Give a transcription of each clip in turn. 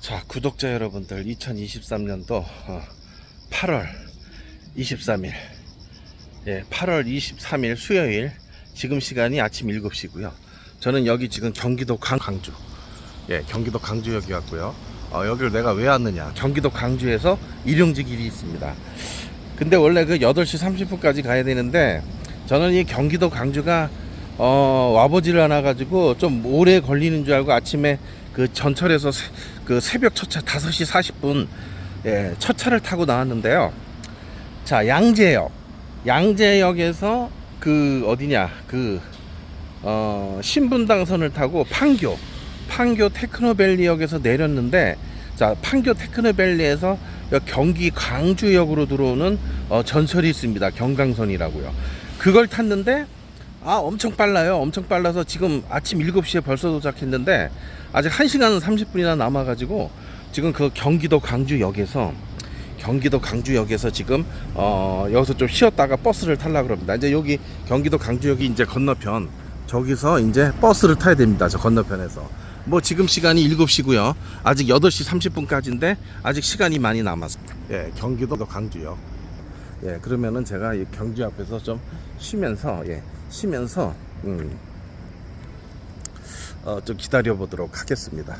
자, 구독자 여러분들, 2023년도 8월 23일, 예, 8월 23일 수요일, 지금 시간이 아침 7시고요. 저는 여기 지금 경기도 강, 강주, 예, 경기도 강주역이 왔고요. 어, 여기를 내가 왜 왔느냐? 경기도 강주에서 일용직 길이 있습니다. 근데 원래 그 8시 30분까지 가야 되는데, 저는 이 경기도 강주가 어, 와보지를 않아가지고 좀 오래 걸리는 줄 알고 아침에 그 전철에서 새, 그 새벽 첫차 5시 40분 예, 첫 차를 타고 나왔는데요. 자, 양재역. 양재역에서 그 어디냐? 그 어, 신분당선을 타고 판교 판교 테크노밸리역에서 내렸는데 자, 판교 테크노밸리에서 여- 경기 광주역으로 들어오는 어, 전철이 있습니다. 경강선이라고요. 그걸 탔는데 아 엄청 빨라요. 엄청 빨라서 지금 아침 7시에 벌써 도착했는데 아직 1시간 30분이나 남아 가지고 지금 그 경기도 광주역에서 경기도 강주역에서 지금 어 여기서 좀 쉬었다가 버스를 타려고 그럽니다. 이제 여기 경기도 강주역이 이제 건너편 저기서 이제 버스를 타야 됩니다. 저 건너편에서. 뭐 지금 시간이 7시고요. 아직 8시 30분까지인데 아직 시간이 많이 남았습니다. 예 경기도 강주역. 예, 그러면은 제가 이 경주 앞에서 좀 쉬면서, 예, 쉬면서, 음, 어, 좀 기다려 보도록 하겠습니다.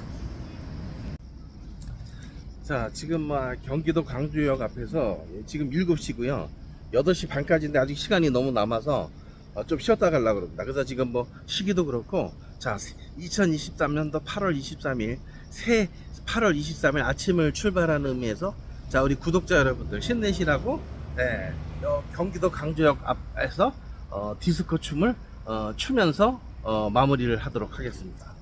자, 지금 막 경기도 강주역 앞에서 예, 지금 7시고요. 8시 반까지인데 아직 시간이 너무 남아서 어, 좀 쉬었다 가려고 그럽니다. 그래서 지금 뭐 시기도 그렇고, 자, 2023년도 8월 23일, 새 8월 23일 아침을 출발하는 의미에서 자, 우리 구독자 여러분들 힘내시라고 네, 여 경기도 강주역 앞에서 어, 디스코 춤을 어, 추면서 어, 마무리를 하도록 하겠습니다.